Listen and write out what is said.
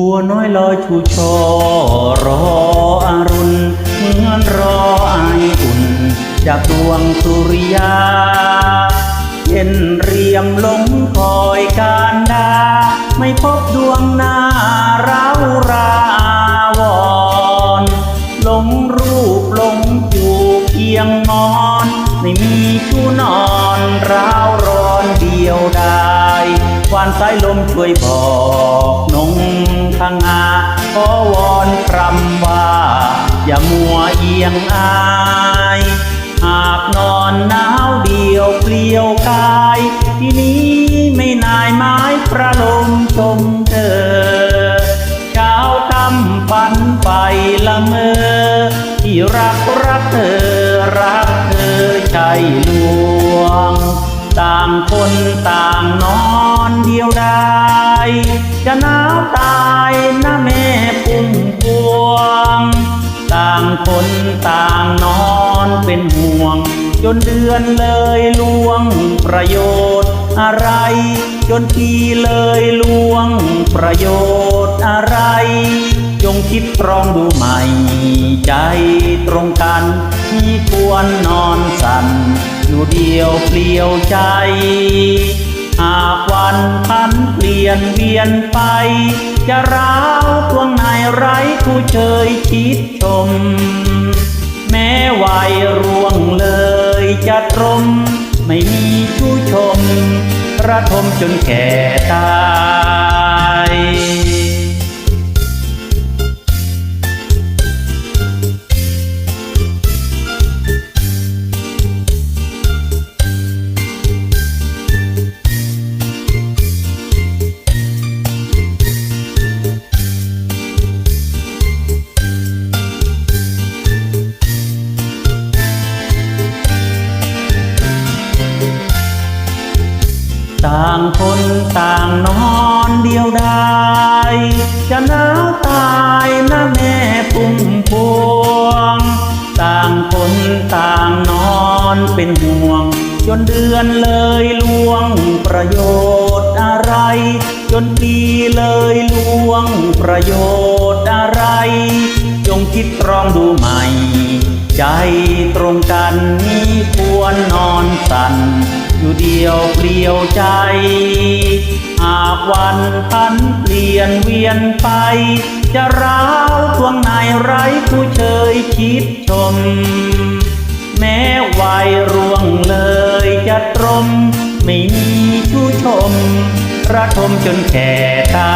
ัวน้อยลอยชูชอรออรุณเหมือนรอไออุ่น จากดวงสุริยา เย็นเรียมหลงคอยการดา ไม่พบดวงหน้าเราราวอนหลงรูปหลงอยู่เพียงนอน ไม่มีชูนอนร้าวร้อนเดียวดายควานสายลมช่วยบอกนง งอาขอวอนคำว่า อย่ามัวเอียงอายหากนอนหนาวเดียวเปลี่ยวกาย ที่นี้ไม่นายไม้ประลมชมเธอ เช้าทำฝันไปละเมอ ที่รักรักเธอรักเธอใจลวงต่างคนต่างนอนเดียวดายจะหนาวตายนะแม่ปุ่มพวง ต่างคนต่างนอนเป็นห่วง จนเดือนเลยลวงประโยชน์อะไร จนปีเลยลวงประโยชน์ อะไร จงคิดตรองดูใหม่ ใจตรงกันมีควรนอนสันอยู่เดียวเปลี่ยวใจ หากวันพันเปลี่ยนเวียนไป จะร้าวทวงนายไร้ผู้เชยชิดชม แม้วัยร่วงเลยจะตรม ไม่มีผู้ชมระทมจนแก่ตา ต่างคนต่างนอนเดียวดายจะหนาวตายนะแม่ปุ่มพวง ต่างคนต่างนอนเป็นห่วง จนเดือนเลยลวงประโยชน์อะไร จนปีเลยลวงประโยชน์อะไร จงคิดตรองดูใหม่ใจตรงกันนี้ควรนอนสัน อยู่เดียวเปลี่ยวใจ หากวันพันเปลี่ยนเวียนไป จะร้าวทวงนายไร้ผู้เชยคิดชม แม้วัยร่วงเลยจะตรม ไม่มีผู้ชมระทมจนแก่ตา